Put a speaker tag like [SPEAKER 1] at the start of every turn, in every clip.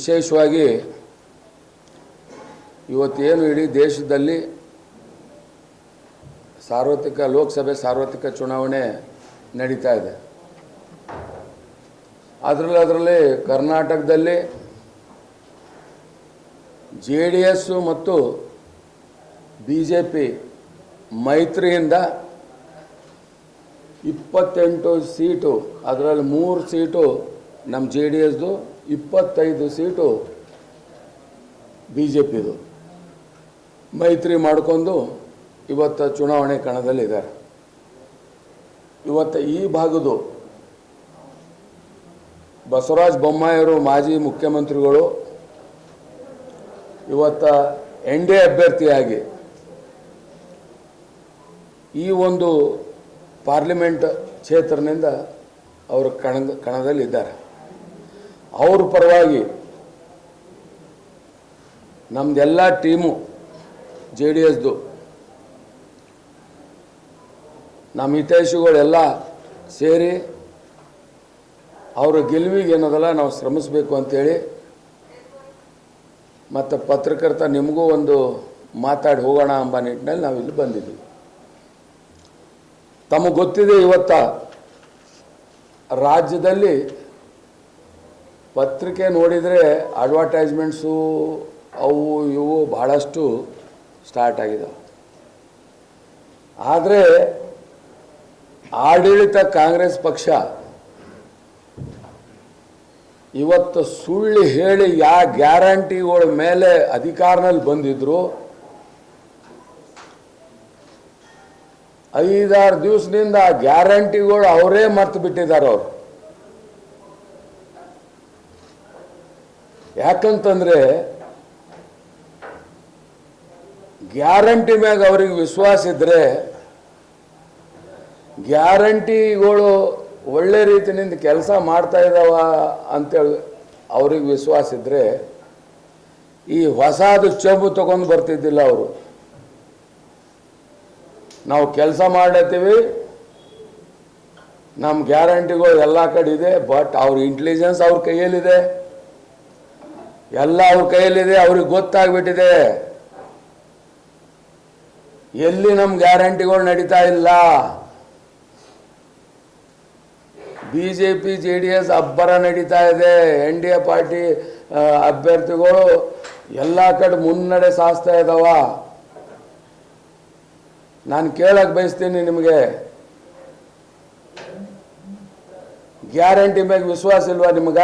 [SPEAKER 1] ವಿಶೇಷವಾಗಿ ಇವತ್ತೇನು ಇಡೀ ದೇಶದಲ್ಲಿ ಸಾರ್ವತ್ರಿಕ, ಲೋಕಸಭೆ ಸಾರ್ವತ್ರಿಕ ಚುನಾವಣೆ ನಡೀತಾ ಇದೆ. ಅದರಲ್ಲಿ ಅದರಲ್ಲಿ ಕರ್ನಾಟಕದಲ್ಲಿ ಜೆ ಡಿ ಎಸ್ಸು ಮತ್ತು ಬಿ ಜೆ ಪಿ ಮೈತ್ರಿಯಿಂದ ಇಪ್ಪತ್ತೆಂಟು ಸೀಟು, ಅದರಲ್ಲಿ ಮೂರು ಸೀಟು ನಮ್ಮ ಜೆ ಡಿ ಎಸ್ದು ಇಪ್ಪತ್ತೈದು ಸೀಟು ಬಿ ಜೆ ಪಿದು ಮೈತ್ರಿ ಮಾಡಿಕೊಂಡು ಇವತ್ತು ಚುನಾವಣೆ ಕಣದಲ್ಲಿದ್ದಾರೆ. ಇವತ್ತು ಈ ಭಾಗದು ಬಸವರಾಜ ಬೊಮ್ಮಾಯಿಯವರು ಮಾಜಿ ಮುಖ್ಯಮಂತ್ರಿಗಳು ಇವತ್ತ ಎನ್ ಡಿ ಎ ಅಭ್ಯರ್ಥಿಯಾಗಿ ಈ ಒಂದು ಪಾರ್ಲಿಮೆಂಟ್ ಕ್ಷೇತ್ರದಿಂದ ಅವರು ಕಣ ಕಣದಲ್ಲಿದ್ದಾರೆ. ಅವ್ರ ಪರವಾಗಿ ನಮ್ದೆಲ್ಲ ಟೀಮು ಜೆ ಡಿ ಎಸ್ದು ನಮ್ಮ ಹಿತೈಷಿಗಳೆಲ್ಲ ಸೇರಿ ಅವರ ಗೆಲುವಿಗೆ ಏನದಲ್ಲ ನಾವು ಶ್ರಮಿಸಬೇಕು ಅಂಥೇಳಿ ಮತ್ತು ಪತ್ರಕರ್ತ ನಿಮಗೂ ಒಂದು ಮಾತಾಡಿ ಹೋಗೋಣ ಎಂಬ ನಿಟ್ಟಿನಲ್ಲಿ ನಾವು ಇಲ್ಲಿ ಬಂದಿದ್ದೀವಿ. ತಮಗೆ ಗೊತ್ತಿದೆ ಇವತ್ತ ರಾಜ್ಯದಲ್ಲಿ ಪತ್ರಿಕೆ ನೋಡಿದರೆ ಅಡ್ವರ್ಟೈಸ್ಮೆಂಟ್ಸು ಅವು ಇವು ಭಾಳಷ್ಟು ಸ್ಟಾರ್ಟ್ ಆಗಿದೆ ಆದರೆ ಆಡಳಿತ ಕಾಂಗ್ರೆಸ್ ಪಕ್ಷ ಇವತ್ತು ಸುಳ್ಳು ಹೇಳಿ ಯಾ ಗ್ಯಾರಂಟಿಗಳ ಮೇಲೆ ಅಧಿಕಾರನಲ್ಲಿ ಬಂದಿದ್ರು, ಐದಾರು ದಿವಸದಿಂದ ಆ ಗ್ಯಾರಂಟಿಗಳು ಅವರೇ ಮರ್ತು ಬಿಟ್ಟಿದ್ದಾರೆ ಅವರು. ಯಾಕಂತಂದ್ರೆ ಗ್ಯಾರಂಟಿ ಮ್ಯಾಗ ಅವ್ರಿಗೆ ವಿಶ್ವಾಸ ಇದ್ರೆ ಗ್ಯಾರಂಟಿಗಳು ಒಳ್ಳೆ ರೀತಿಯಿಂದ ಕೆಲಸ ಮಾಡ್ತಾ ಇದ್ದಾವ ಅಂತೇಳಿ ಅವ್ರಿಗೆ ವಿಶ್ವಾಸ ಇದ್ರೆ ಈ ಹೊಸದು ಚಂಬು ತಗೊಂಡು ಬರ್ತಿದ್ದಿಲ್ಲ ಅವರು. ನಾವು ಕೆಲಸ ಮಾಡತ್ತೀವಿ ನಮ್ಮ ಗ್ಯಾರಂಟಿಗಳು ಎಲ್ಲ ಕಡೆ ಇದೆ ಬಟ್ ಅವ್ರ ಇಂಟೆಲಿಜೆನ್ಸ್ ಅವ್ರ ಕೈಯಲ್ಲಿದೆ. ಎಲ್ಲ ಅವ್ರ ಕೈಯಲ್ಲಿದೆ, ಅವ್ರಿಗೆ ಗೊತ್ತಾಗ್ಬಿಟ್ಟಿದೆ. ಎಲ್ಲಿ ನಮ್ಮ ಗ್ಯಾರಂಟಿಗಳು ನಡೀತಾ ಇಲ್ಲ? B J P J D S ಅಬ್ಬರ ನಡೀತಾ ಇದೆ. ಎನ್ ಡಿ ಎ ಪಾರ್ಟಿ ಅಭ್ಯರ್ಥಿಗಳು ಎಲ್ಲ ಕಡೆ ಮುನ್ನಡೆ ಸಾಸ್ತಾ ಇದ್ದಾವ ನಾನು ಕೇಳಕ್ ಬಯಸ್ತೀನಿ ನಿಮಗೆ. ಗ್ಯಾರಂಟಿ ಮೇಲೆ ವಿಶ್ವಾಸ ಇಲ್ವಾ ನಿಮಗ?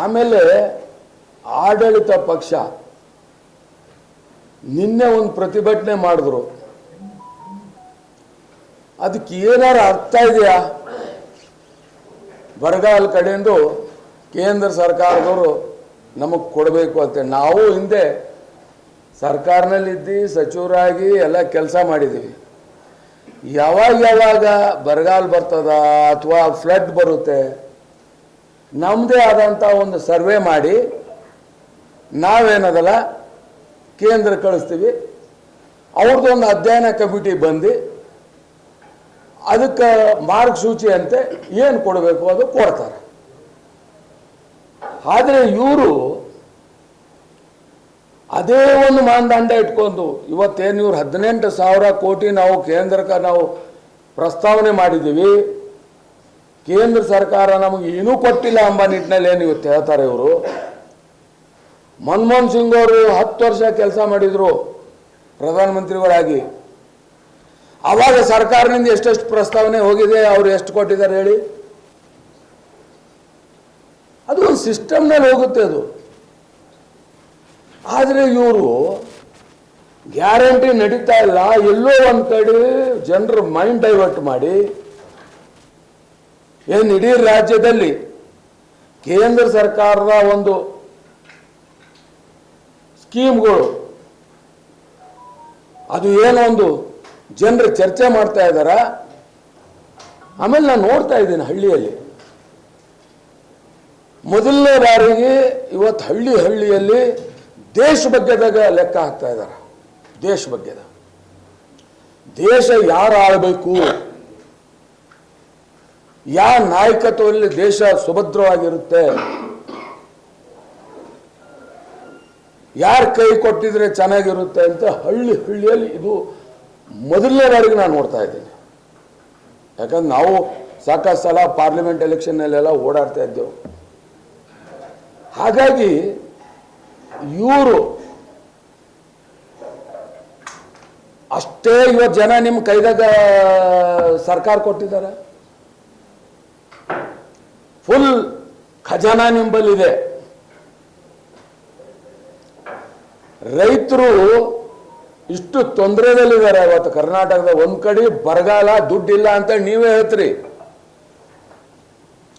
[SPEAKER 1] ಆಮೇಲೆ ಆಡಳಿತ ಪಕ್ಷ ನಿನ್ನೆ ಒಂದು ಪ್ರತಿಭಟನೆ ಮಾಡಿದ್ರು. ಅದಕ್ಕೆ ಏನಾರು ಅರ್ಥ ಇದೆಯಾ? ಬರಗಾಲ ಕಡೆಯಿಂದ ಕೇಂದ್ರ ಸರ್ಕಾರದವರು ನಮಗೆ ಕೊಡಬೇಕು ಅಂತ ನಾವು ಹಿಂದೆ ಸರ್ಕಾರನಲ್ಲಿದ್ದು, ಸಚಿವರಾಗಿ ಎಲ್ಲ ಕೆಲಸ ಮಾಡಿದ್ದೀವಿ ಯಾವಾಗ ಯಾವಾಗ ಬರಗಾಲ ಬರ್ತದ ಅಥವಾ ಫ್ಲಡ್ ಬರುತ್ತೆ? ನಮ್ಮದೇ ಆದಂಥ ಒಂದು ಸರ್ವೆ ಮಾಡಿ ನಾವೇನದಲ್ಲ ಕೇಂದ್ರ ಕಳಿಸ್ತೀವಿ. ಅವ್ರದ್ದು ಒಂದು ಅಧ್ಯಯನ ಕಮಿಟಿ ಬಂದು ಅದಕ್ಕೆ ಮಾರ್ಗಸೂಚಿಯಂತೆ ಏನು ಕೊಡಬೇಕು ಅದು ಕೊಡ್ತಾರೆ. ಆದರೆ ಇವರು ಅದೇ ಒಂದು ಮಾನದಂಡ ಇಟ್ಕೊಂಡು ಇವತ್ತೇನು ಇವ್ರು ಹದಿನೆಂಟು ಸಾವಿರ ಕೋಟಿ ನಾವು ಕೇಂದ್ರಕ್ಕೆ ನಾವು ಪ್ರಸ್ತಾವನೆ ಮಾಡಿದ್ದೀವಿ. ಕೇಂದ್ರ ಸರ್ಕಾರ ನಮಗೆ ಏನೂ ಕೊಟ್ಟಿಲ್ಲ ಎಂಬ ನಿಟ್ಟಿನಲ್ಲಿ ಏನು ಇವತ್ತು ಹೇಳ್ತಾರೆ ಇವರು? ಮನಮೋಹನ್ ಸಿಂಗ್ ಅವರು ಹತ್ತು ವರ್ಷ ಕೆಲಸ ಮಾಡಿದ್ರು ಪ್ರಧಾನಮಂತ್ರಿಗಳಾಗಿ. ಅವಾಗ ಸರ್ಕಾರದಿಂದ ಎಷ್ಟೆಷ್ಟು ಪ್ರಸ್ತಾವನೆ ಹೋಗಿದೆ, ಅವರು ಎಷ್ಟು ಕೊಟ್ಟಿದ್ದಾರೆ ಹೇಳಿ? ಅದು ಒಂದು ಸಿಸ್ಟಮ್ನಲ್ಲಿ ಹೋಗುತ್ತೆ ಅದು. ಆದರೆ ಇವರು ಗ್ಯಾರಂಟಿ ನಡೀತಾ ಇಲ್ಲ, ಎಲ್ಲೋ ಒಂದು ಕಡೆ ಜನರ ಮೈಂಡ್ ಡೈವರ್ಟ್ ಮಾಡಿ ಏನು ಇಡೀ ರಾಜ್ಯದಲ್ಲಿ ಕೇಂದ್ರ ಸರ್ಕಾರದ ಒಂದು ಸ್ಕೀಮ್ಗಳು, ಅದು ಏನೊಂದು ಜನರು ಚರ್ಚೆ ಮಾಡ್ತಾ ಇದ್ದಾರ? ಆಮೇಲೆ ನಾನು ನೋಡ್ತಾ ಇದ್ದೀನಿ ಹಳ್ಳಿಯಲ್ಲಿ. ಮೊದಲನೇ ಬಾರಿಗೆ ಇವತ್ತು ಹಳ್ಳಿ ಹಳ್ಳಿಯಲ್ಲಿ ದೇಶ ಬಗ್ಗೆದಾಗ ಲೆಕ್ಕ ಹಾಕ್ತಾ ಇದ್ದಾರೆ? ದೇಶ ಬಗ್ಗೆದ. ದೇಶ ಯಾರು ಆಳಬೇಕು? ಯಾವ ನಾಯಕತ್ವದಲ್ಲಿ ದೇಶ ಸುಭದ್ರವಾಗಿರುತ್ತೆ? ಯಾರು ಕೈ ಕೊಟ್ಟಿದ್ರೆ ಚೆನ್ನಾಗಿರುತ್ತೆ ಅಂತ ಹಳ್ಳಿ ಹಳ್ಳಿಯಲ್ಲಿ ಇದು ಮೊದಲನೇ ಬಾರಿಗೆ ನಾನು ನೋಡ್ತಾ ಇದ್ದೀನಿ. ಯಾಕಂದ್ರೆ ನಾವು ಸಾಕಷ್ಟು ಸಲ ಪಾರ್ಲಿಮೆಂಟ್ ಎಲೆಕ್ಷನ್ನಲ್ಲೆಲ್ಲ ಓಡಾಡ್ತಾ ಇದ್ದೆವು. ಹಾಗಾಗಿ ಇವರು ಅಷ್ಟೇ ಇವತ್ತು ಜನ ನಿಮ್ಮ ಕೈದಾಗ ಸರ್ಕಾರ ಕೊಟ್ಟಿದ್ದಾರೆ? ಫುಲ್ ಖಜಾನ ನಿಂಬಲ್ಲಿದೆ. ರೈತರು ಇಷ್ಟು ತೊಂದರೆದಲ್ಲಿದ್ದಾರೆ ಅವತ್ತು ಕರ್ನಾಟಕದ ಒಂದ್ ಕಡೆ ಬರಗಾಲ ದುಡ್ಡಿಲ್ಲ ಅಂತ ನೀವೇ ಹೇಳ್ತೀರಿ.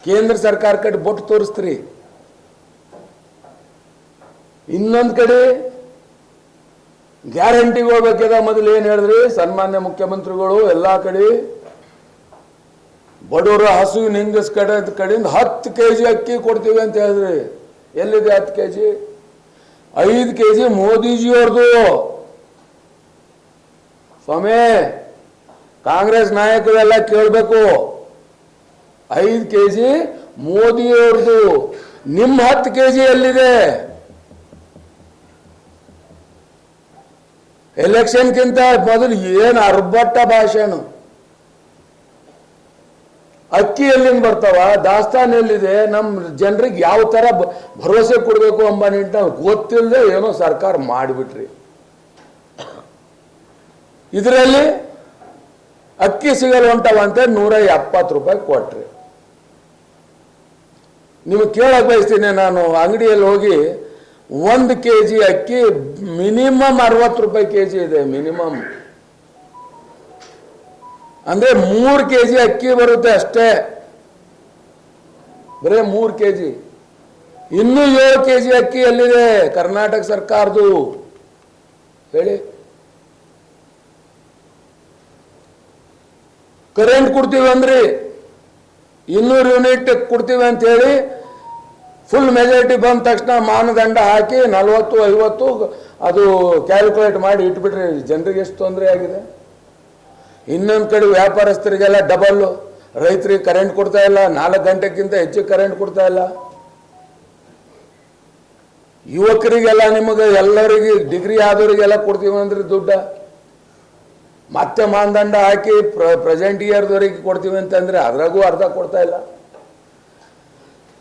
[SPEAKER 1] ಕೇಂದ್ರ ಸರ್ಕಾರ ಕಡೆ ಬೊಟ್ಟು ತೋರಿಸ್ತೀರಿ. ಇನ್ನೊಂದ್ ಕಡೆ ಗ್ಯಾರಂಟಿಗೆ ಹೋಗ್ಬೇಕಿದೆ ಮೊದಲು ಏನ್ ಹೇಳಿದ್ರಿ? ಸನ್ಮಾನ್ಯ ಮುಖ್ಯಮಂತ್ರಿಗಳು ಎಲ್ಲಾ ಕಡೆ ಬಡವರ ಹಸುವಿನ ಹಿಂಗಸ್ ಕಡೆ ಕಡೆಯಿಂದ ಹತ್ತು ಕೆ ಜಿ ಅಕ್ಕಿ ಕೊಡ್ತೀವಿ ಅಂತ ಹೇಳಿದ್ರಿ. ಎಲ್ಲಿದೆ ಹತ್ತು ಕೆ ಜಿ ಐದು ಕೆ ಜಿ ಮೋದಿಜಿಯವ್ರದು. ಸ್ವಾಮಿ, ಕಾಂಗ್ರೆಸ್ ನಾಯಕರೆಲ್ಲ ಕೇಳಬೇಕು. ಐದು ಕೆ ಜಿ ಮೋದಿಯವ್ರದು. ನಿಮ್ಮ ಹತ್ತು ಕೆ ಜಿ ಎಲ್ಲಿದೆ? ಎಲೆಕ್ಷನ್ಗಿಂತ ಮೊದಲು ಏನು ಅರ್ಬಟ್ಟ ಭಾಷಣ ಅಕ್ಕಿ ಎಲ್ಲಿಂದ ಬರ್ತಾವ ದಾಸ್ತಾನ ಎಲ್ಲಿದೆ ನಮ್ಮ ಜನರಿಗೆ ಯಾವ ಥರ ಭರವಸೆ ಕೊಡಬೇಕು ಎಂಬ ನಿಟ್ಟಿನ ಗೊತ್ತಿಲ್ಲದೆ ಏನೋ ಸರ್ಕಾರ ಮಾಡಿಬಿಟ್ರಿ. ಇದರಲ್ಲಿ ಅಕ್ಕಿ ಸಿಗಲು ಅಂತ ನೂರ ಎಪ್ಪತ್ತು ರೂಪಾಯಿ ಕೊಟ್ರಿ. ನಿಮಗೆ ಕೇಳಕ್ಕೆ ಬಯಸ್ತೀನಿ ನಾನು, ಅಂಗಡಿಯಲ್ಲಿ ಹೋಗಿ ಒಂದು ಕೆ ಜಿ ಅಕ್ಕಿ ಮಿನಿಮಮ್ ಅರವತ್ತು ರೂಪಾಯಿ ಕೆ ಜಿ ಇದೆ, ಮಿನಿಮಮ್. ಅಂದ್ರೆ ಮೂರು ಕೆ ಜಿ ಅಕ್ಕಿ ಬರುತ್ತೆ ಅಷ್ಟೇ. ಬರೇ ಮೂರು ಕೆ ಜಿ ಇನ್ನೂ ಏಳು ಕೆ ಜಿ ಅಕ್ಕಿ ಎಲ್ಲಿದೆ? ಕರ್ನಾಟಕ ಸರ್ಕಾರದು ಹೇಳಿ. ಕರೆಂಟ್ ಕೊಡ್ತೀವಿ ಅಂದ್ರಿ. ಇನ್ನೂರು ಯೂನಿಟ್ ಕೊಡ್ತೀವಿ ಅಂತ ಹೇಳಿ ಫುಲ್ ಮೆಜಾರಿಟಿ ಬಂದ ತಕ್ಷಣ ಮಾನದಂಡ ಹಾಕಿ ನಲವತ್ತು, ಐವತ್ತು ಅದು ಕ್ಯಾಲ್ಕುಲೇಟ್ ಮಾಡಿ ಇಟ್ಬಿಟ್ರಿ ಜನರಿಗೆ ಎಷ್ಟು ತೊಂದರೆ ಆಗಿದೆ? ಇನ್ನೊಂದು ಕಡೆ ವ್ಯಾಪಾರಸ್ಥರಿಗೆಲ್ಲ ಡಬಲ್ಲು ರೈತರಿಗೆ ಕರೆಂಟ್ ಕೊಡ್ತಾ ಇಲ್ಲ, ನಾಲ್ಕು ಗಂಟೆಗಿಂತ ಹೆಚ್ಚು ಕರೆಂಟ್ ಕೊಡ್ತಾ ಇಲ್ಲ. ಯುವಕರಿಗೆಲ್ಲ ನಿಮಗೆ ಎಲ್ಲರಿಗೆ ಡಿಗ್ರಿ ಆದವರಿಗೆಲ್ಲ ಕೊಡ್ತೀವಿ ಅಂದ್ರೆ ದುಡ್ಡ. ಮತ್ತೆ ಮಾನದಂಡ ಹಾಕಿ ಪ್ರೆಸೆಂಟ್ ಇಯರ್ದವರಿಗೆ ಕೊಡ್ತೀವಿ ಅಂತಂದ್ರೆ ಅದ್ರಾಗೂ ಅರ್ಧ ಕೊಡ್ತಾ ಇಲ್ಲ.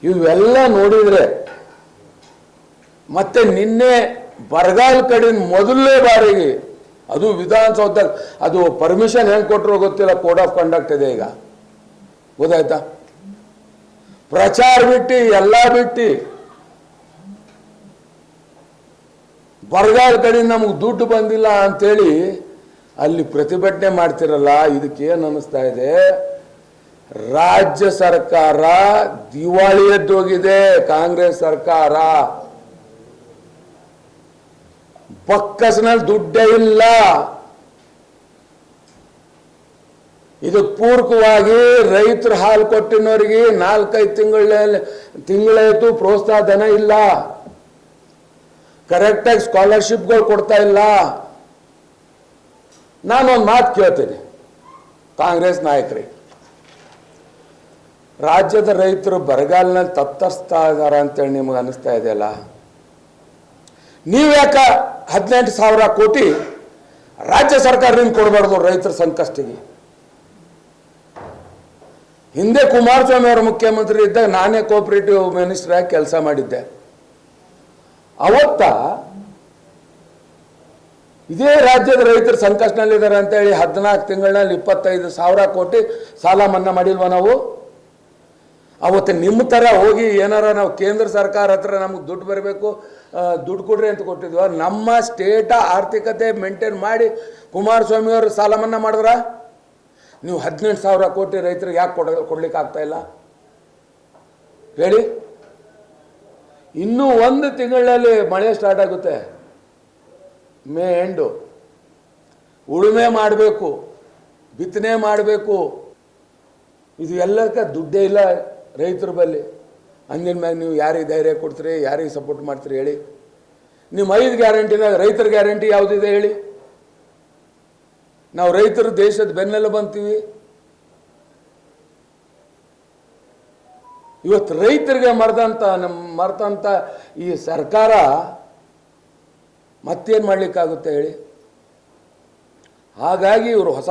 [SPEAKER 1] ಇವೆಲ್ಲ ನೋಡಿದ್ರೆ ಮತ್ತೆ ನಿನ್ನೆ ಬರಗಾಲ ಕಡೆ ಮೊದಲನೇ ಬಾರಿಗೆ ಅದು ವಿಧಾನಸೌಧ ಅದು ಪರ್ಮಿಷನ್ ಹೆಂಗ್ ಕೊಟ್ಟರು ಗೊತ್ತಿಲ್ಲ ಕೋಡ್ ಆಫ್ ಕಂಡಕ್ಟ್ ಇದೆ ಈಗ. ಗೊತ್ತಾಯ್ತಾ? ಪ್ರಚಾರ ಬಿಟ್ಟು, ಎಲ್ಲ ಬಿಟ್ಟು. ಬರಗಾಲ ಕಡೆ ನಮಗೆ ದುಡ್ಡು ಬಂದಿಲ್ಲ ಅಂತೇಳಿ ಅಲ್ಲಿ ಪ್ರತಿಭಟನೆ ಮಾಡ್ತಿರಲ್ಲ ಇದಕ್ಕೆ ಏನು ಅನ್ನಿಸ್ತಾ ಇದೆ? ರಾಜ್ಯ ಸರ್ಕಾರ ದಿವಾಳಿ ಎದ್ದೋಗಿದೆ ಕಾಂಗ್ರೆಸ್ ಸರ್ಕಾರ. ಬಕ್ಕಸ್ನಲ್ಲಿ ದುಡ್ಡೇ ಇಲ್ಲ. ಇದು ಪೂರ್ಕವಾಗಿ ರೈತರು ಹಾಲು ಕೊಟ್ಟಿನವರಿಗೆ ನಾಲ್ಕೈದು ತಿಂಗಳ ತಿಂಗಳಾಯ್ತು ಪ್ರೋತ್ಸಾಹ ಧನ ಇಲ್ಲ. ಕರೆಕ್ಟಾಗಿ ಸ್ಕಾಲರ್ಶಿಪ್ಗಳು ಕೊಡ್ತಾ ಇಲ್ಲ. ನಾನೊಂದು ಮಾತು ಕೇಳ್ತೀನಿ, ಕಾಂಗ್ರೆಸ್ ನಾಯಕರಿಗೆ ರಾಜ್ಯದ ರೈತರು ಬರಗಾಲನಲ್ಲಿ ತತ್ತರಿಸ್ತಾ ಇದ್ದಾರೆ ಅಂತೇಳಿ ನಿಮಗೆ ಅನಿಸ್ತಾ ಇದೆಯಲ್ಲ? ನೀವು ಯಾಕೆ ಹದಿನೆಂಟು ಸಾವಿರ ಕೋಟಿ ರಾಜ್ಯ ಸರ್ಕಾರ ಸರ್ಕಾರದಿಂದ ಕೊಡಬಾರ್ದು ರೈತರ ಸಂಕಷ್ಟಿಗೆ? ಹಿಂದೆ ಕುಮಾರಸ್ವಾಮಿ ಅವರು ಮುಖ್ಯಮಂತ್ರಿ ಇದ್ದಾಗ ನಾನೇ ಕೋಆಪರೇಟಿವ್ ಮಿನಿಸ್ಟರ್ ಆಗಿ ಕೆಲಸ ಮಾಡಿದ್ದೆ. ಅವತ್ತ ಇದೇ ರಾಜ್ಯದ ರೈತರು ಸಂಕಷ್ಟನಲ್ಲಿದ್ದಾರೆ ಅಂತೇಳಿ ಹದಿನಾಲ್ಕು ತಿಂಗಳಲ್ಲಿ ಇಪ್ಪತ್ತೈದು ಸಾವಿರ ಕೋಟಿ ಸಾಲ ಮನ್ನಾ ಮಾಡಿಲ್ವ ನಾವು? ಅವತ್ತು ನಿಮ್ಮ ಥರ ಹೋಗಿ ಏನಾರ ನಾವು ಕೇಂದ್ರ ಸರ್ಕಾರ ಹತ್ರ ನಮಗೆ ದುಡ್ಡು ಬರಬೇಕು ದುಡ್ಡು ಕೊಡ್ರಿ ಅಂತ ಕೊಟ್ಟಿದ್ವ, ನಮ್ಮ ಸ್ಟೇಟ ಆರ್ಥಿಕತೆ ಮೇಂಟೈನ್ ಮಾಡಿ ಕುಮಾರಸ್ವಾಮಿಯವರು ಸಾಲ ಮನ್ನಾ ಮಾಡಿದ್ರ? ನೀವು ಹದಿನೆಂಟು ಸಾವಿರ ಕೋಟಿ ರೈತರಿಗೆ ಯಾಕೆ ಕೊಡ, ಕೊಡ್ಲಿಕ್ಕೆ ಆಗ್ತಾಯಿಲ್ಲ ಹೇಳಿ. ಇನ್ನೂ ಒಂದು ತಿಂಗಳಲ್ಲಿ ಮಳೆ ಸ್ಟಾರ್ಟ್ ಆಗುತ್ತೆ. ಮೇ ಎಂಡು ಉಳುಮೆ ಮಾಡಬೇಕು, ಬಿತ್ತನೆ ಮಾಡಬೇಕು. ಇದು ಎಲ್ಲದಕ್ಕೆ ದುಡ್ಡೇ ಇಲ್ಲ. ರೈತರ ಬಲ್ಲಿ ಅಂದಿನ ಮ್ಯಾಗ ನೀವು ಯಾರಿಗೆ ಧೈರ್ಯ ಕೊಡ್ತೀರಿ, ಯಾರಿಗೆ ಸಪೋರ್ಟ್ ಮಾಡ್ತೀರಿ ಹೇಳಿ. ನಿಮ್ಮ ಐದು ಗ್ಯಾರಂಟಿನಾಗ ರೈತರ ಗ್ಯಾರಂಟಿ ಯಾವುದಿದೆ ಹೇಳಿ. ನಾವು ರೈತರು ದೇಶದ ಬೆನ್ನೆಲ್ಲ ಬಂತೀವಿ. ಇವತ್ತು ರೈತರಿಗೆ ಮರೆದಂಥ ನಮ್ಮ ಮರೆತಂಥ ಈ ಸರ್ಕಾರ ಮತ್ತೇನು ಮಾಡಲಿಕ್ಕಾಗುತ್ತೆ ಹೇಳಿ. ಹಾಗಾಗಿ ಇವರು ಹೊಸ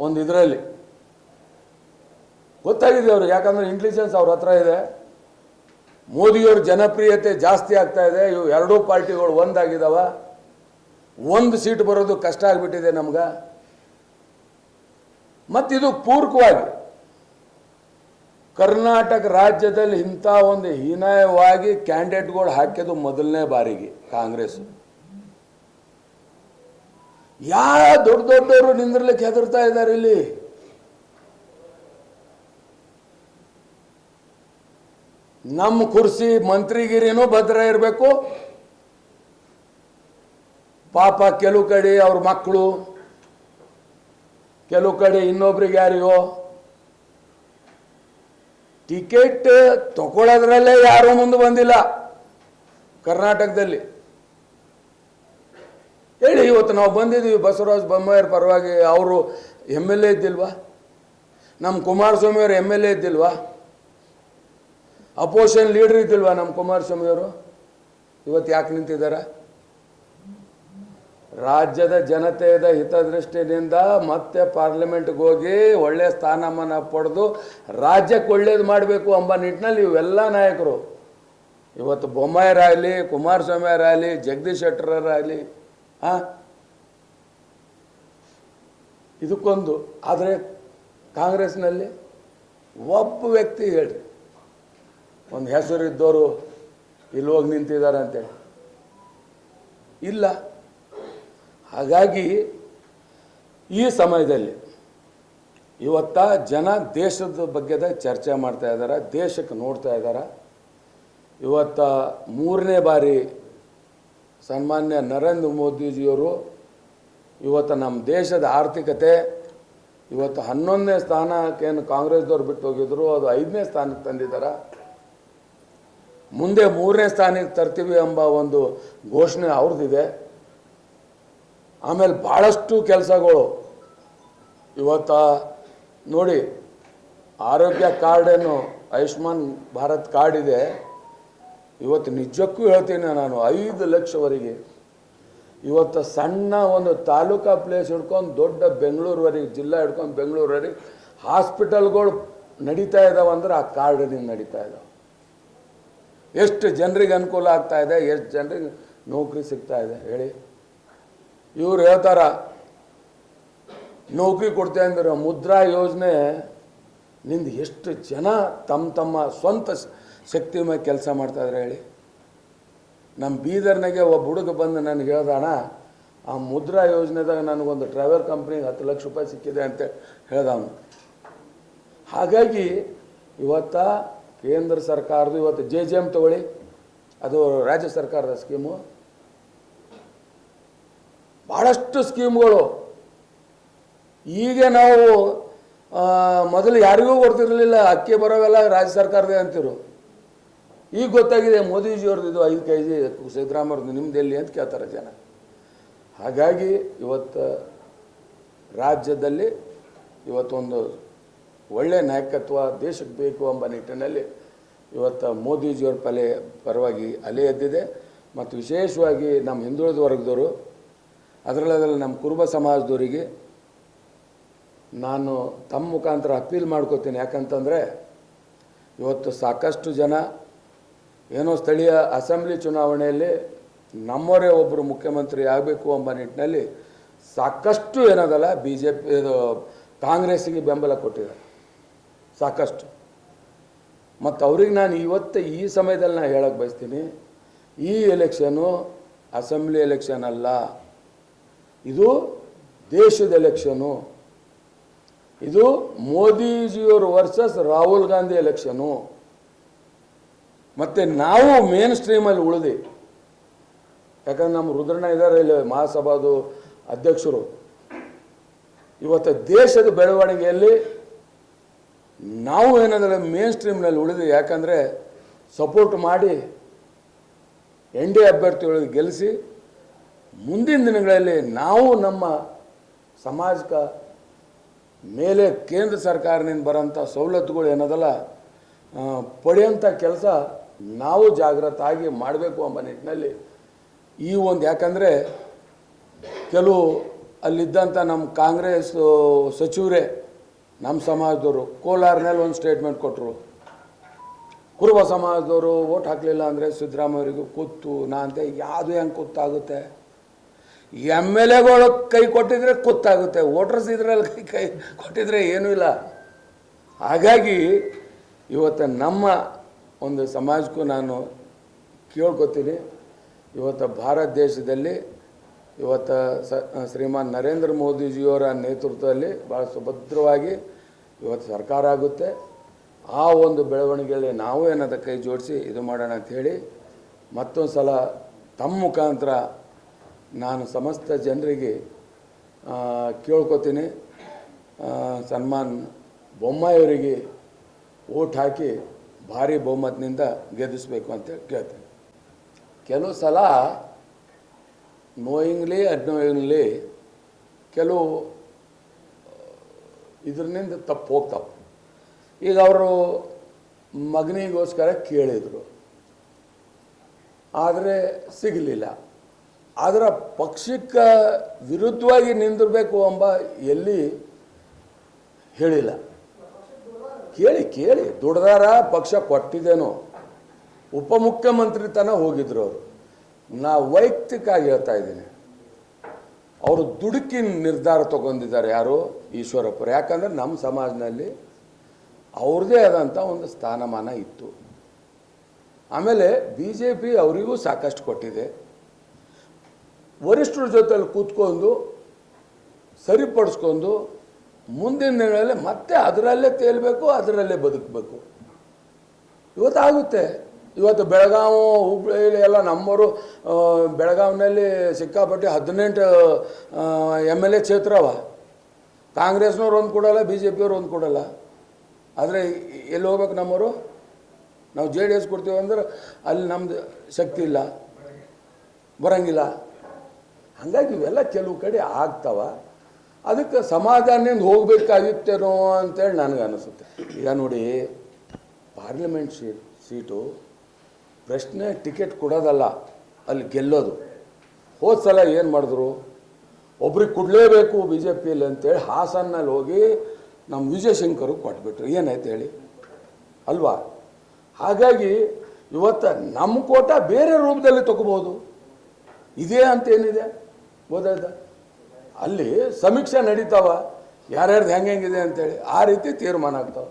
[SPEAKER 1] ಒಂದು ಇದರಲ್ಲಿ ಗೊತ್ತಾಗಿದೆ ಅವ್ರಿಗೆ. ಯಾಕಂದ್ರೆ ಇಂಟೆಲಿಜೆನ್ಸ್ ಅವ್ರ ಹತ್ರ ಇದೆ. ಮೋದಿಯವ್ರ ಜನಪ್ರಿಯತೆ ಜಾಸ್ತಿ ಆಗ್ತಾ ಇದೆ. ಇವು ಎರಡೂ ಪಾರ್ಟಿಗಳು ಒಂದಾಗಿದ್ದಾವ ಒಂದು ಸೀಟ್ ಬರೋದು ಕಷ್ಟ ಆಗಿಬಿಟ್ಟಿದೆ ನಮ್ಗೆ. ಮತ್ತಿದು ಪೂರಕವಾಗಿ ಕರ್ನಾಟಕ ರಾಜ್ಯದಲ್ಲಿ ಇಂಥ ಒಂದು ಹೀನಾಯವಾಗಿ ಕ್ಯಾಂಡಿಡೇಟ್ಗಳು ಹಾಕಿದ್ದು ಮೊದಲನೇ ಬಾರಿಗೆ ಕಾಂಗ್ರೆಸ್. ಯಾ ದೊಡ್ಡ ದೊಡ್ಡವರು ನಿಂದಿರ್ಲಿಕ್ಕೆ ಹೆದರ್ತಾ ಇದ್ದಾರೆ ಇಲ್ಲಿ? ನಮ್ಮ ಕುರ್ಸಿ ಮಂತ್ರಿಗಿರಿನೂ ಭದ್ರ ಇರಬೇಕು. ಪಾಪ ಕೆಲವು ಕಡೆ ಅವ್ರ ಮಕ್ಕಳು ಕೆಲವು ಕಡೆ ಇನ್ನೊಬ್ರಿಗೆ ಯಾರಿಗೋ ಟಿಕೆಟ್ ತಗೊಳ್ಳೋದ್ರಲ್ಲೇ ಯಾರೂ ಮುಂದೆ ಬಂದಿಲ್ಲ ಕರ್ನಾಟಕದಲ್ಲಿ. ಹೇಳಿ, ಇವತ್ತು ನಾವು ಬಂದಿದ್ದೀವಿ, ಬಸವರಾಜ ಬೊಮ್ಮಾಯಿಯವ್ರ ಪರವಾಗಿ. ಅವರು ಎಂ ಎಲ್ ಎ ಇದ್ದಿಲ್ವಾ? ನಮ್ಮ ಕುಮಾರಸ್ವಾಮಿ ಅವರು ಎಂ ಎಲ್ ಎ ಇದ್ದಿಲ್ವಾ? ಅಪೋಸಿಷನ್ ಲೀಡರ್ ಇದ್ದಿಲ್ವಾ ನಮ್ಮ ಕುಮಾರಸ್ವಾಮಿ ಅವರು? ಇವತ್ತು ಯಾಕೆ ನಿಂತಿದ್ದಾರೆ? ರಾಜ್ಯದ ಜನತೆಯ ಹಿತದೃಷ್ಟಿನಿಂದ ಮತ್ತೆ ಪಾರ್ಲಿಮೆಂಟ್ಗೆ ಹೋಗಿ ಒಳ್ಳೆಯ ಸ್ಥಾನಮಾನ ಪಡೆದು ರಾಜ್ಯಕ್ಕೆ ಒಳ್ಳೇದು ಮಾಡಬೇಕು ಎಂಬ ನಿಟ್ಟಿನಲ್ಲಿ ಇವೆಲ್ಲ ನಾಯಕರು. ಇವತ್ತು ಬೊಮ್ಮಾಯರಾಗಲಿ ಕುಮಾರಸ್ವಾಮಿಯರಾಗಲಿ ಜಗದೀಶ್ ಶೆಟ್ಟರರಾಗಲಿ ಹಾಂ ಇದಕ್ಕೊಂದು. ಆದರೆ ಕಾಂಗ್ರೆಸ್ನಲ್ಲಿ ಒಬ್ಬ ವ್ಯಕ್ತಿ ಹೇಳ್ರಿ. ಒಂದು ಹೆಸರಿದ್ದವರು ಇಲ್ಲಿ ಹೋಗಿ ನಿಂತಿದ್ದಾರೆ ಅಂತೇಳಿ ಇಲ್ಲ. ಹಾಗಾಗಿ ಈ ಸಮಯದಲ್ಲಿ ಇವತ್ತ ಜನ ದೇಶದ ಬಗ್ಗೆದ ಚರ್ಚೆ ಮಾಡ್ತಾ ಇದ್ದಾರೆ ದೇಶಕ್ಕೆ ನೋಡ್ತಾ ಇದ್ದಾರೆ ಇವತ್ತ ಮೂರನೇ ಬಾರಿ ಸನ್ಮಾನ್ಯ ನರೇಂದ್ರ ಮೋದಿಜಿಯವರು ಇವತ್ತು ನಮ್ಮ ದೇಶದ ಆರ್ಥಿಕತೆ, ಇವತ್ತು ಹನ್ನೊಂದನೇ ಸ್ಥಾನಕ್ಕೇನು ಕಾಂಗ್ರೆಸ್ದವ್ರು ಬಿಟ್ಟು ಹೋಗಿದ್ರು, ಅದು ಐದನೇ ಸ್ಥಾನಕ್ಕೆ ತಂದಿದ್ದಾರೆ ಮುಂದೆ ಮೂರನೇ ಸ್ಥಾನಕ್ಕೆ ತರ್ತೀವಿ ಎಂಬ ಒಂದು ಘೋಷಣೆ ಅವ್ರದ್ದಿದೆ. ಆಮೇಲೆ ಭಾಳಷ್ಟು ಕೆಲಸಗಳು ಇವತ್ತ ನೋಡಿ, ಆರೋಗ್ಯ ಕಾರ್ಡೇನು ಆಯುಷ್ಮಾನ್ ಭಾರತ್ ಕಾರ್ಡ್ ಇದೆ. ಇವತ್ತು ನಿಜಕ್ಕೂ ಹೇಳ್ತೀನಿ ನಾನು, ಐದು ಲಕ್ಷವರೆಗೆ. ಇವತ್ತು ಸಣ್ಣ ಒಂದು ತಾಲೂಕಾ ಪ್ಲೇಸ್ ಹಿಡ್ಕೊಂಡು ದೊಡ್ಡ ಬೆಂಗಳೂರುವರೆಗೆ, ಜಿಲ್ಲಾ ಹಿಡ್ಕೊಂಡು ಬೆಂಗಳೂರುವರೆಗೆ ಹಾಸ್ಪಿಟಲ್ಗಳು ನಡೀತಾ ಇದಾವೆ ಅಂದ್ರೆ ಆ ಕಾರ್ಡಿನಿಂದ ನಡೀತಾ ಇದಾವೆ. ಎಷ್ಟು ಜನರಿಗೆ ಅನುಕೂಲ ಆಗ್ತಾ ಇದೆ, ಎಷ್ಟು ಜನರಿಗೆ ನೌಕರಿ ಸಿಗ್ತಾ ಇದೆ, ಹೇಳಿ. ಇವ್ರು ಹೇಳ್ತಾರ, ನೌಕರಿ ಕೊಡ್ತೇವೆ ಅಂದ್ರೆ, ಮುದ್ರಾ ಯೋಜನೆ ನಿಂದ ಎಷ್ಟು ಜನ ತಮ್ಮ ತಮ್ಮ ಸ್ವಂತ ಶಕ್ತಿ ಮೇಲೆ ಕೆಲಸ ಮಾಡ್ತಾ ಇದ್ದಾರೆ ಹೇಳಿ. ನಮ್ಮ ಬೀದರ್ನಾಗೆ ಒಬ್ಬ ಹುಡುಗ ಬಂದು ನನಗೆ ಹೇಳ್ದಣ ಆ ಮುದ್ರಾ ಯೋಜನೆದಾಗ ನನಗೊಂದು ಟ್ರಾವೆಲ್ ಕಂಪ್ನಿಗೆ ಹತ್ತು ಲಕ್ಷ ರೂಪಾಯಿ ಸಿಕ್ಕಿದೆ ಅಂತ ಹೇಳ್ದ ಅವನು ಹಾಗಾಗಿ ಇವತ್ತ ಕೇಂದ್ರ ಸರ್ಕಾರದ ಇವತ್ತು ಜೆ ಜೆ ಎಂ ತಗೊಳ್ಳಿ. ಅದು ರಾಜ್ಯ ಸರ್ಕಾರದ ಸ್ಕೀಮು. ಭಾಳಷ್ಟು ಸ್ಕೀಮ್ಗಳು. ಈಗ ನಾವು ಮೊದಲು ಯಾರಿಗೂ ಗೊತ್ತಿರಲಿಲ್ಲ ಅಕ್ಕಿ ಬರೋವೆಲ್ಲ ರಾಜ್ಯ ಸರ್ಕಾರದೇ ಅಂತಿರು. ಈಗ ಗೊತ್ತಾಗಿದೆ, ಮೋದಿಜಿಯವ್ರದ್ದು ಇದು ಐದು ಕೆ ಜಿ ಸಿದ್ದರಾಮಯ್ಯವ್ರದ್ದು ನಿಮ್ದು ಎಲ್ಲಿ ಅಂತ ಕೇಳ್ತಾರೆ ಜನ. ಹಾಗಾಗಿ ಇವತ್ತು ರಾಜ್ಯದಲ್ಲಿ ಇವತ್ತೊಂದು ಒಳ್ಳೆಯ ನಾಯಕತ್ವ, ದೇಶಕ್ಕೆ ಬೇಕು ಎಂಬ ನಿಟ್ಟಿನಲ್ಲಿ ಇವತ್ತು ಮೋದಿಜಿಯವ್ರ ಪಲೆ ಪರವಾಗಿ ಅಲೆ ಎದ್ದಿದೆ. ಮತ್ತು ವಿಶೇಷವಾಗಿ ನಮ್ಮ ಹಿಂದುಳಿದ ವರ್ಗದವರು, ಅದರಲ್ಲಿ ಅದರಲ್ಲಿ ನಮ್ಮ ಕುರುಬ ಸಮಾಜದವರಿಗೆ ನಾನು ತಮ್ಮ ಮುಖಾಂತರ ಅಪೀಲ್ ಮಾಡ್ಕೋತೀನಿ. ಯಾಕಂತಂದರೆ ಇವತ್ತು ಸಾಕಷ್ಟು ಜನ ಏನೋ ಸ್ಥಳೀಯ ಅಸೆಂಬ್ಲಿ ಚುನಾವಣೆಯಲ್ಲಿ ನಮ್ಮವರೇ ಒಬ್ಬರು ಮುಖ್ಯಮಂತ್ರಿ ಆಗಬೇಕು ಎಂಬ ನಿಟ್ಟಿನಲ್ಲಿ ಸಾಕಷ್ಟು ಏನದಲ್ಲ ಬಿ ಜೆ ಪಿ ಇದು ಕಾಂಗ್ರೆಸ್ಸಿಗೆ ಬೆಂಬಲ ಕೊಟ್ಟಿದ್ದಾರೆ. ಸಾಕಷ್ಟು. ಮತ್ತು ಅವ್ರಿಗೆ ನಾನು ಇವತ್ತು ಈ ಸಮಯದಲ್ಲಿ ನಾನು ಹೇಳಕ್ಕೆ ಬಯಸ್ತೀನಿ, ಈ ಎಲೆಕ್ಷನು ಅಸೆಂಬ್ಲಿ ಎಲೆಕ್ಷನ್ ಅಲ್ಲ, ಇದು ದೇಶದ ಎಲೆಕ್ಷನು ಇದು ಮೋದಿಜಿಯವರು ವರ್ಸಸ್ ರಾಹುಲ್ ಗಾಂಧಿ ಎಲೆಕ್ಷನು ಮತ್ತು ನಾವು ಮೇನ್ ಸ್ಟ್ರೀಮಲ್ಲಿ ಉಳಿದು, ಯಾಕಂದ್ರೆ ನಮ್ಮ ರುದ್ರಣ್ಣ ಇದ್ದಾರೆ ಇಲ್ಲಿ ಮಹಾಸಭಾದು ಅಧ್ಯಕ್ಷರು. ಇವತ್ತು ದೇಶದ ಬೆಳವಣಿಗೆಯಲ್ಲಿ ನಾವು ಏನಂದರೆ ಮೇನ್ ಸ್ಟ್ರೀಮ್ನಲ್ಲಿ ಉಳಿದು ಯಾಕಂದರೆ ಸಪೋರ್ಟ್ ಮಾಡಿ ಎನ್ ಡಿ ಅಭ್ಯರ್ಥಿಗಳಿಗೆ ಗೆಲ್ಲಿಸಿ ಮುಂದಿನ ದಿನಗಳಲ್ಲಿ ನಾವು ನಮ್ಮ ಸಮಾಜಕ್ಕೆ ಮೇಲೆ ಕೇಂದ್ರ ಸರ್ಕಾರದಿಂದ ಬರೋಂಥ ಸವಲತ್ತುಗಳು ಏನದಲ್ಲ ಪಡೆಯುವಂಥ ಕೆಲಸ ನಾವು ಜಾಗೃತಾಗಿ ಮಾಡಬೇಕು ಎಂಬ ನಿಟ್ಟಿನಲ್ಲಿ ಈ ಒಂದು ಯಾಕಂದರೆ ಕೆಲವು ಅಲ್ಲಿದ್ದಂಥ ನಮ್ಮ ಕಾಂಗ್ರೆಸ್ ಸಚಿವರೇ ನಮ್ಮ ಸಮಾಜದವರು, ಕೋಲಾರ್ನಲ್ಲಿ ಒಂದು ಸ್ಟೇಟ್ಮೆಂಟ್ ಕೊಟ್ಟರು ಕುರುಬ ಸಮಾಜದವರು ಓಟ್ ಹಾಕಲಿಲ್ಲ ಅಂದರೆ ಸಿದ್ದರಾಮಯ್ಯವರಿಗೂ ಕೂತು ನಾ ಅಂತ, ಯಾವುದು ಹೆಂಗೆ ಕೂತಾಗುತ್ತೆ? ಎಂ ಎಲ್ ಎಗಳು ಕೈ ಕೊಟ್ಟಿದ್ರೆ ಕೂತಾಗುತ್ತೆ ವೋಟರ್ಸ್ ಇದ್ರಲ್ಲಿ ಕೈ ಕೈ ಕೊಟ್ಟಿದ್ರೆ ಏನೂ ಇಲ್ಲ. ಹಾಗಾಗಿ ಇವತ್ತು ನಮ್ಮ ಒಂದು ಸಮಾಜಕ್ಕೂ ನಾನು ಕೇಳ್ಕೊತೀನಿ. ಇವತ್ತು ಭಾರತ ದೇಶದಲ್ಲಿ ಇವತ್ತು ಸ, ಶ್ರೀಮಾನ್ ನರೇಂದ್ರ ಮೋದಿಜಿಯವರ ನೇತೃತ್ವದಲ್ಲಿ ಭಾಳ ಸುಭದ್ರವಾಗಿ ಇವತ್ತು ಸರ್ಕಾರ ಆಗುತ್ತೆ. ಆ ಒಂದು ಬೆಳವಣಿಗೆಯಲ್ಲಿ ನಾವು ಏನದ ಕೈ ಜೋಡಿಸಿ ಇದು ಮಾಡೋಣ ಅಂಥೇಳಿ ಮತ್ತೊಂದು ಸಲ ತಮ್ಮ ಮುಖಾಂತರ ನಾನು ಸಮಸ್ತ ಜನರಿಗೆ ಕೇಳ್ಕೊತೀನಿ. ಸನ್ಮಾನ್ ಬೊಮ್ಮಾಯಿಯವರಿಗೆ ಓಟ್ ಹಾಕಿ ಭಾರಿ ಬಹುಮತದಿಂದ ಗೆದ್ದಿಸ್ಬೇಕು ಅಂತ ಕೇಳ್ತೀನಿ. ಕೆಲವು ಸಲ ನೋಯಿಂಗ್ಲಿ ಅಡ್ನೋಯಿಂಗ್ಲಿ ಕೆಲವು ಇದರಿಂದ ತಪ್ಪು ಹೋಗ್ತಾವೆ. ಈಗ ಅವರು ಮಗನಿಗೋಸ್ಕರ ಕೇಳಿದರು. ಆದರೆ ಸಿಗಲಿಲ್ಲ. ಅದರ ಪಕ್ಷಕ್ಕೆ ವಿರುದ್ಧವಾಗಿ ನಿಂದಿರಬೇಕು ಎಂಬ ಎಲ್ಲಿ ಹೇಳಿಲ್ಲ. ಕೇಳಿ ಕೇಳಿ, ದುಡ್ದಾರ ಪಕ್ಷ ಕೊಟ್ಟಿದ್ದೇನೋ. ಉಪಮುಖ್ಯಮಂತ್ರಿ ತನ ಹೋಗಿದ್ರು ಅವರು. ನಾ ವೈಯಕ್ತಿಕ ಹೇಳ್ತಾ ಇದ್ದೀನಿ. ಅವರು ದುಡುಕಿ ನಿರ್ಧಾರ ತಗೊಂಡಿದ್ದಾರೆ ಯಾರು? ಈಶ್ವರಪ್ಪರು ಯಾಕಂದರೆ ನಮ್ಮ ಸಮಾಜದಲ್ಲಿ ಅವ್ರದ್ದೇ ಆದಂಥ ಒಂದು ಸ್ಥಾನಮಾನ ಇತ್ತು. ಆಮೇಲೆ ಬಿ ಜೆ ಪಿ ಅವರಿಗೂ ಸಾಕಷ್ಟು ಕೊಟ್ಟಿದೆ. ವರಿಷ್ಠರ ಜೊತೆಯಲ್ಲಿ ಕೂತ್ಕೊಂಡು, ಸರಿಪಡಿಸ್ಕೊಂಡು, ಮುಂದಿನ ದಿನಗಳಲ್ಲಿ ಮತ್ತೆ ಅದರಲ್ಲೇ ತೇಲಬೇಕು, ಅದರಲ್ಲೇ ಬದುಕಬೇಕು. ಇವತ್ತು ಆಗುತ್ತೆ ಇವತ್ತು ಬೆಳಗಾವಿ ಹುಬ್ಬಳ್ಳಿ ಎಲ್ಲ ನಮ್ಮವರು ಬೆಳಗಾವಿನಲ್ಲಿ ಸಿಕ್ಕಾಪಟ್ಟೆ ಹದಿನೆಂಟು ಎಂ ಎಲ್ ಎ ಕ್ಷೇತ್ರವ. ಕಾಂಗ್ರೆಸ್ನವ್ರು ಒಂದು ಕೊಡೋಲ್ಲ ಬಿ ಜೆ ಪಿಯವ್ರು ಒಂದು ಕೊಡೋಲ್ಲ. ಆದರೆ ಎಲ್ಲಿ ಹೋಗ್ಬೇಕು ನಮ್ಮವರು? ನಾವು ಜೆ ಡಿ ಎಸ್ ಕೊಡ್ತೀವಿ ಅಂದ್ರೆ ಅಲ್ಲಿ ನಮ್ಮದು ಶಕ್ತಿ ಇಲ್ಲ. ಬರಂಗಿಲ್ಲ. ಹಾಗಾಗಿ ಇವೆಲ್ಲ ಕೆಲವು ಕಡೆ ಆಗ್ತಾವ. ಅದಕ್ಕೆ ಸಮಾಧಾನದಿಂದ ಹೋಗ್ಬೇಕಾಗಿತ್ತೇನೋ ಅಂತೇಳಿ ನನಗೆ ಅನಿಸುತ್ತೆ. ಈಗ ನೋಡಿ, ಪಾರ್ಲಿಮೆಂಟ್ ಸೀಟ್, ಸೀಟು ಪ್ರಶ್ನೆ ಟಿಕೆಟ್ ಕೊಡೋದಲ್ಲ, ಅಲ್ಲಿ ಗೆಲ್ಲೋದು. ಹೋದ ಸಲ ಏನು ಮಾಡಿದ್ರು? ಒಬ್ರಿಗೆ ಕೊಡಲೇಬೇಕು ಬಿ ಜೆ ಪಿಯಲ್ಲಿ ಅಂತೇಳಿ ಹಾಸನ್ನಲ್ಲಿ ಹೋಗಿ ನಮ್ಮ ವಿಜಯಶಂಕರ್ಗೆ ಕೊಟ್ಬಿಟ್ರು. ಏನಾಯ್ತು ಹೇಳಿ? ಅಲ್ವಾ? ಹಾಗಾಗಿ ಇವತ್ತು ನಮ್ಮ ಕೋಟ ಬೇರೆ ರೂಪದಲ್ಲಿ ತಗೋಬೋದು ಇದೇ ಅಂತ ಏನಿದೆ? ಓದೋದ ಅಲ್ಲಿ ಸಮೀಕ್ಷೆ ನಡೀತಾವ. ಯಾರ್ಯಾರ್ದು ಹೆಂಗೆ ಹೆಂಗಿದೆ ಅಂತೇಳಿ ಆ ರೀತಿ ತೀರ್ಮಾನ ಆಗ್ತಾವೆ.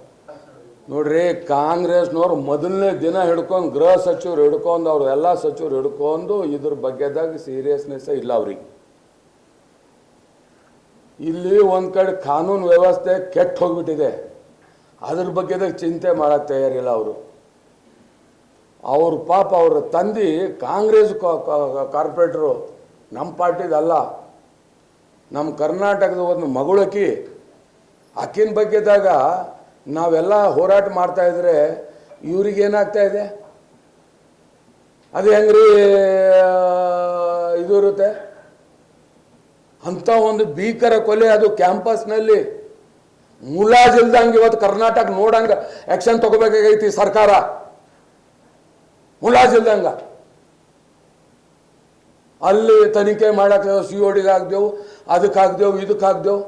[SPEAKER 1] ನೋಡ್ರಿ ಕಾಂಗ್ರೆಸ್ನವ್ರು ಮೊದಲನೇ ದಿನ ಹಿಡ್ಕೊಂಡು ಗೃಹ ಸಚಿವರು ಹಿಡ್ಕೊಂಡು ಅವ್ರು ಎಲ್ಲ ಸಚಿವರು ಹಿಡ್ಕೊಂಡು ಇದ್ರ ಬಗ್ಗೆದಾಗ ಸೀರಿಯಸ್ನೆಸ್ಸೇ ಇಲ್ಲ ಅವ್ರಿಗೆ. ಇಲ್ಲಿ ಒಂದು ಕಡೆ ಕಾನೂನು ವ್ಯವಸ್ಥೆ ಕೆಟ್ಟ ಹೋಗ್ಬಿಟ್ಟಿದೆ. ಅದ್ರ ಬಗ್ಗೆದಾಗ ಚಿಂತೆ ಮಾಡೋಕ್ಕೆ ತಯಾರಿಲ್ಲ ಅವರು. ಅವ್ರ ಪಾಪ ಅವ್ರ ತಂದೆ ಕಾಂಗ್ರೆಸ್ ಕಾರ್ಪೊರೇಟ್ರು ನಮ್ಮ ಪಾರ್ಟಿದಲ್ಲ. ನಮ್ಮ ಕರ್ನಾಟಕದ ಒಂದು ಮಗಳಕ್ಕಿ ಅಕ್ಕಿನ ಬಗ್ಗೆದಾಗ ನಾವೆಲ್ಲ ಹೋರಾಟ ಮಾಡ್ತಾ ಇದ್ರೆ ಏನಾಗ್ತಾ ಇದೆ? ಅದು ಹೆಂಗ್ರಿ ಇದು ಇರುತ್ತೆ? ಅಂಥ ಒಂದು ಭೀಕರ ಕೊಲೆ ಅದು ಕ್ಯಾಂಪಸ್ನಲ್ಲಿ. ಮುಲಾಜಿಲ್ದಂಗೆ ಇವತ್ತು ಕರ್ನಾಟಕ ನೋಡಂಗ ಆಕ್ಷನ್ ತಗೋಬೇಕಾಗೈತಿ ಸರ್ಕಾರ. ಮುಲಾಜಿಲ್ದಂಗ ಅಲ್ಲಿ ತನಿಖೆ ಮಾಡಕ್ಕೆ ಸಿ ಓಡಿಗೆ ಡಿಗೆ ಹಾಕ್ದೆವು ಅದಕ್ಕೆ ಹಾಕ್ದೆವು ಇದಕ್ಕೆ ಹಾಕ್ದೆವು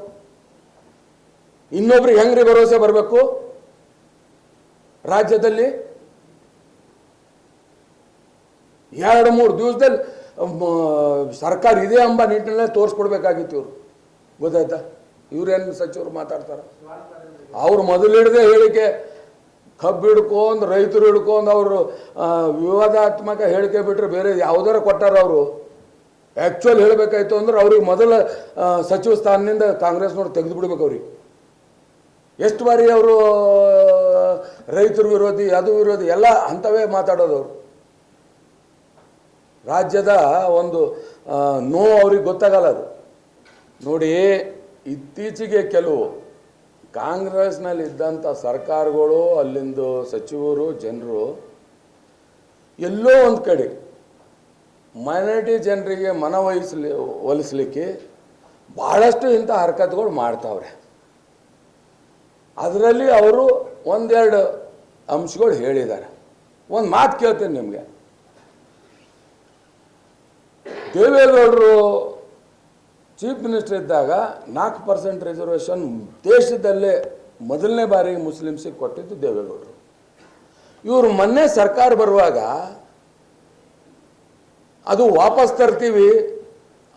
[SPEAKER 1] ಇನ್ನೊಬ್ರಿಗೆ ಹೆಂಗ್ರಿ ಭರವಸೆ ಬರಬೇಕು? ರಾಜ್ಯದಲ್ಲಿ ಎರಡು ಮೂರು ದಿವಸದಲ್ಲಿ ಸರ್ಕಾರ ಇದೆ ಎಂಬ ನಿಟ್ಟಿನಲ್ಲೇ ತೋರಿಸ್ಕೊಡ್ಬೇಕಾಗಿತ್ತು ಇವರು. ಗೊತ್ತಾಯ್ತಾ? ಇವ್ರೇನು ಸಚಿವರು ಮಾತಾಡ್ತಾರ? ಅವ್ರು ಮೊದಲು ಹಿಡ್ದೆ ಹೇಳಿಕೆ, ಕಬ್ಬು ಹಿಡ್ಕೊಂಡು, ರೈತರು ಹಿಡ್ಕೊಂಡು ಅವರು ವಿವಾದಾತ್ಮಕ ಹೇಳಿಕೆ ಬಿಟ್ಟರೆ ಬೇರೆ ಯಾವ್ದಾರು ಕೊಟ್ಟಾರ ಅವರು? ಆ್ಯಕ್ಚುಲ್ ಹೇಳಬೇಕಾಯ್ತು ಅಂದ್ರೆ ಅವ್ರಿಗೆ ಮೊದಲ ಸಚಿವ ಸ್ಥಾನದಿಂದ ಕಾಂಗ್ರೆಸ್ನವ್ರು ತೆಗೆದು ಬಿಡ್ಬೇಕು ಅವ್ರಿಗೆ. ಎಷ್ಟು ಬಾರಿ ಅವರು ರೈತರು ವಿರೋಧಿ, ಅದು ವಿರೋಧಿ, ಎಲ್ಲ ಅಂಥವೇ ಮಾತಾಡೋದು ಅವರು. ರಾಜ್ಯದ ಒಂದು ನೋ ಅವ್ರಿಗೆ ಗೊತ್ತಾಗಲ್ಲ ಅದು. ನೋಡಿ, ಇತ್ತೀಚೆಗೆ ಕೆಲವು ಕಾಂಗ್ರೆಸ್ನಲ್ಲಿ ಇದ್ದಂಥ ಸರ್ಕಾರಗಳು, ಅಲ್ಲಿಂದು ಸಚಿವರು, ಜನರು, ಎಲ್ಲೋ ಒಂದು ಕಡೆ ಮೈನಾರಿಟಿ ಜನರಿಗೆ ಮನವಹಿಸಲಿ ಒಲಿಸ್ಲಿಕ್ಕೆ ಭಾಳಷ್ಟು ಇಂಥ ಹರಕತ್ಗಳು ಮಾಡ್ತಾವ್ರೆ. ಅದರಲ್ಲಿ ಅವರು ಒಂದೆರಡು ಅಂಶಗಳು ಹೇಳಿದ್ದಾರೆ. ಒಂದು ಮಾತು ಕೇಳ್ತೀನಿ ನಿಮಗೆ. ದೇವೇಗೌಡರು ಚೀಫ್ ಮಿನಿಸ್ಟರ್ ಇದ್ದಾಗ ನಾಲ್ಕು ಪರ್ಸೆಂಟ್ ರಿಸರ್ವೇಷನ್ ದೇಶದಲ್ಲೇ ಮೊದಲನೇ ಬಾರಿಗೆ ಮುಸ್ಲಿಮ್ಸಿಗೆ ಕೊಟ್ಟಿದ್ದು ದೇವೇಗೌಡರು. ಇವರು ಮೊನ್ನೆ ಸರ್ಕಾರ ಬರುವಾಗ ಅದು ವಾಪಸ್ ತರ್ತೀವಿ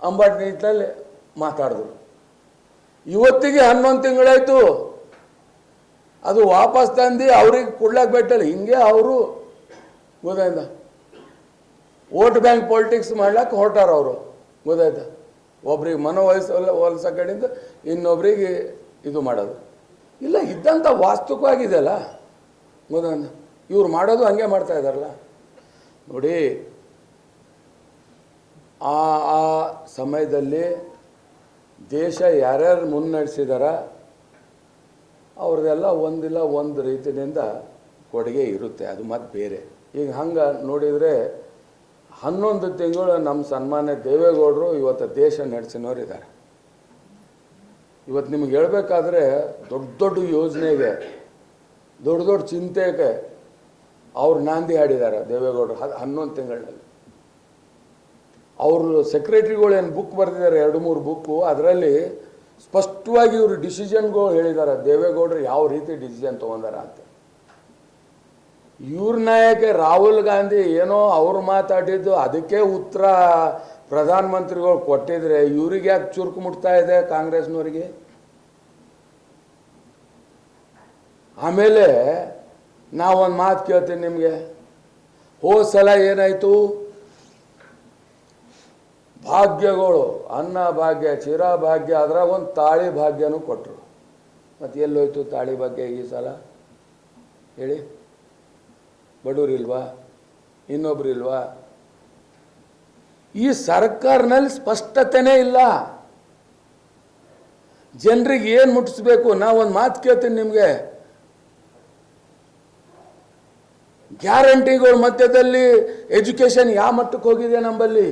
[SPEAKER 1] ಅಂಬಾಟ್ ನಿಟ್ಟಿನಲ್ಲಿ ಮಾತಾಡಿದ್ರು. ಇವತ್ತಿಗೆ ಹನ್ನೊಂದು ತಿಂಗಳಾಯಿತು. ಅದು ವಾಪಸ್ ತಂದು ಅವ್ರಿಗೆ ಕೊಡ್ಲಾಕ್ ಬಿಟ್ಟಲ್ಲ ಹಿಂಗೆ ಅವರು ಗೊತ್ತಾಯ್ತಾ ವೋಟ್ ಬ್ಯಾಂಕ್ ಪಾಲಿಟಿಕ್ಸ್ ಮಾಡ್ಲಾಕ ಹೊರಟಾರ ಅವರು. ಗೊತ್ತಾಯ್ತಾ? ಒಬ್ರಿಗೆ ಎಲ್ಲ ಹೊಲಸ ಕಡೆಯಿಂದ ಇನ್ನೊಬ್ರಿಗೆ ಇದು ಮಾಡೋದು. ಇಲ್ಲ ಇದ್ದಂಥ ವಾಸ್ತುಕವಾಗಿದೆಯಲ್ಲ? ಗೊತ್ತ ಇವ್ರು ಮಾಡೋದು ಹಂಗೆ ಮಾಡ್ತಾ ಇದ್ದಾರಲ್ಲ ನೋಡಿ, ಆ ಆ ಸಮಯದಲ್ಲಿ ದೇಶ ಯಾರ್ಯಾರು ಮುನ್ನಡೆಸಿದಾರ ಅವ್ರದ್ದೆಲ್ಲ ಒಂದಿಲ್ಲ, ಒಂದು ರೀತಿಯಿಂದ ಕೊಡುಗೆ ಇರುತ್ತೆ. ಅದು ಮತ್ತೆ ಬೇರೆ. ಈಗ ಹಂಗೆ ನೋಡಿದರೆ ಹನ್ನೊಂದು ತಿಂಗಳು ನಮ್ಮ ಸನ್ಮಾನ್ಯ ದೇವೇಗೌಡರು ಇವತ್ತು ದೇಶ ನಡೆಸಿನವರಿದ್ದಾರೆ. ಇವತ್ತು ನಿಮ್ಗೆ ಹೇಳಬೇಕಾದ್ರೆ ದೊಡ್ಡ ದೊಡ್ಡ ಯೋಜನೆಗೆ, ದೊಡ್ಡ ದೊಡ್ಡ ಚಿಂತೆಗೆ ಅವ್ರು ನಾಂದಿ ಹಾಡಿದ್ದಾರೆ ದೇವೇಗೌಡರು ಹನ್ನೊಂದು ತಿಂಗಳಲ್ಲಿ. ಅವರು ಸೆಕ್ರೆಟ್ರಿಗಳು ಏನು ಬುಕ್ ಬರೆದಿದ್ದಾರೆ, ಎರಡು ಮೂರು ಬುಕ್ಕು, ಅದರಲ್ಲಿ ಸ್ಪಷ್ಟವಾಗಿ ಇವರು ಡಿಸಿಷನ್ಗಳು ಹೇಳಿದ್ದಾರೆ ದೇವೇಗೌಡರು ಯಾವ ರೀತಿ ಡಿಸಿಷನ್ ತೊಗೊಂಡಾರ ಅಂತ. ಇವ್ರ ನಾಯಕ ರಾಹುಲ್ ಗಾಂಧಿ ಏನೋ ಅವ್ರು ಮಾತಾಡಿದ್ದು, ಅದಕ್ಕೆ ಉತ್ತರ ಪ್ರಧಾನಮಂತ್ರಿಗಳು ಕೊಟ್ಟಿದ್ರೆ ಇವ್ರಿಗೆ ಯಾಕೆ ಚುರುಕು ಮುಟ್ತಾ ಇದೆ ಕಾಂಗ್ರೆಸ್ನವರಿಗೆ? ಆಮೇಲೆ ನಾವೊಂದು ಮಾತು ಕೇಳ್ತೀನಿ ನಿಮಗೆ. ಹೋದ ಸಲ ಏನಾಯಿತು? ಭಾಗ್ಯಗಳು, ಅನ್ನ ಭಾಗ್ಯ, ಚಿರ ಭಾಗ್ಯ, ಅದ್ರಾಗ ಒಂದು ತಾಳಿ ಭಾಗ್ಯನೂ ಕೊಟ್ಟರು ಮತ್ತು ಎಲ್ಲೋಯ್ತು ತಾಳಿ ಭಾಗ್ಯ ಈ ಸಲ? ಹೇಳಿ. ಬಡವ್ರು ಇಲ್ವಾ ಇನ್ನೊಬ್ರು ಇಲ್ವಾ ಈ ಸರ್ಕಾರನಲ್ಲಿ ಸ್ಪಷ್ಟತೆನೇ ಇಲ್ಲ. ಜನರಿಗೆ ಏನು ಮುಟ್ಟಿಸ್ಬೇಕು? ಒಂದು ಮಾತು ಕೇಳ್ತೀನಿ ನಿಮಗೆ. ಗ್ಯಾರಂಟಿಗಳ ಮಧ್ಯದಲ್ಲಿ ಎಜುಕೇಶನ್ ಯಾವ ಮಟ್ಟಕ್ಕೆ ಹೋಗಿದೆ ನಮ್ಮಲ್ಲಿ?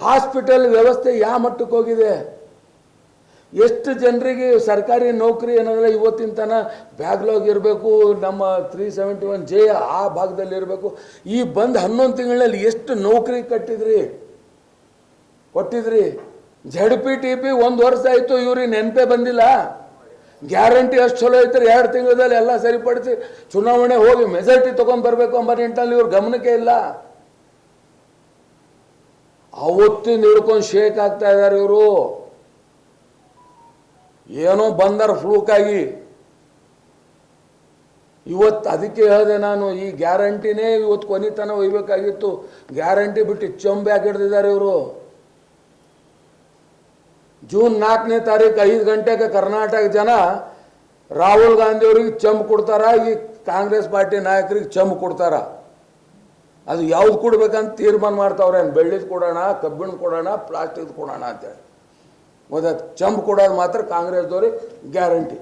[SPEAKER 1] ಹಾಸ್ಪಿಟಲ್ ವ್ಯವಸ್ಥೆ ಯಾವ ಮಟ್ಟಕ್ಕೆ ಹೋಗಿದೆ? ಎಷ್ಟು ಜನರಿಗೆ ಸರ್ಕಾರಿ ನೌಕರಿ ಏನಂದ್ರೆ ಇವತ್ತಿನ ತನ ಬ್ಯಾಗ್ಲಾಗ್ ಇರಬೇಕು, ನಮ್ಮ ತ್ರೀ ಸೆವೆಂಟಿ ಒನ್ ಜೆ ಆ ಭಾಗದಲ್ಲಿ ಇರಬೇಕು. ಈ ಬಂದು ಹನ್ನೊಂದು ತಿಂಗಳಲ್ಲಿ ಎಷ್ಟು ನೌಕರಿ ಕಟ್ಟಿದ್ರಿ? ಕೊಟ್ಟಿದ್ರಿ? ಝಡ್ ಪಿ ಟಿ ಪಿ ಒಂದು ವರ್ಷ ಆಯಿತು ಇವ್ರಿಗೆ ನೆನಪೇ ಬಂದಿಲ್ಲ. ಗ್ಯಾರಂಟಿ ಅಷ್ಟು ಚಲೋ ಐತ್ರಿ, ಎರಡು ತಿಂಗಳಲ್ಲಿ ಎಲ್ಲ ಸರಿಪಡಿಸಿ ಚುನಾವಣೆ ಹೋಗಿ ಮೆಜಾರಿಟಿ ತೊಗೊಂಡ್ ಬರಬೇಕು ಎಂಬ ನಿಟ್ಟಿನಲ್ಲಿ ಇವ್ರ ಗಮನಕ್ಕೆ ಇಲ್ಲ. ಅವತ್ತಿನ ಹಿಡ್ಕೊಂಡು ಶೇಕ್ ಆಗ್ತಾ ಇದ್ದಾರೆ ಇವರು. ಏನೋ ಬಂದಾರ ಫ್ಲೂಕಾಗಿ ಇವತ್ತು ಅದಕ್ಕೆ ಹೇಳಿದೆ ನಾನು, ಈ ಗ್ಯಾರಂಟಿನೇ ಇವತ್ತು ಕೊನಿತನ ಒಯ್ಬೇಕಾಗಿತ್ತು. ಗ್ಯಾರಂಟಿ ಬಿಟ್ಟು ಚೊಂಬೆ ಹಾಕಿಡ್ದಿದ್ದಾರೆ ಇವರು? ಜೂನ್ ನಾಲ್ಕನೇ ತಾರೀಕು ಐದು ಗಂಟೆಗೆ ಕರ್ನಾಟಕ ಜನ ರಾಹುಲ್ ಗಾಂಧಿ ಅವ್ರಿಗೆ ಚಂಬ್ ಕೊಡ್ತಾರ? ಈ ಕಾಂಗ್ರೆಸ್ ಪಾರ್ಟಿ ನಾಯಕರಿಗೆ ಚಂಬ್ ಕೊಡ್ತಾರ? ಅದು ಯಾವ್ದು ಕೊಡ್ಬೇಕಂತ ತೀರ್ಮಾನ ಮಾಡ್ತಾವ್ರೆ? ಬೆಳ್ಳಿದ್ ಕೊಡೋಣ, ಕಬ್ಬಿಣ ಕೊಡೋಣ ಪ್ಲಾಸ್ಟಿಕ್ ಕೊಡೋಣ ಅಂತೇಳಿ. ಗೊತ್ತಾಯ್ತು ಚಂಬ್ ಕೊಡೋದು ಮಾತ್ರ ಕಾಂಗ್ರೆಸ್ದವ್ರಿಗೆ ಗ್ಯಾರಂಟಿ.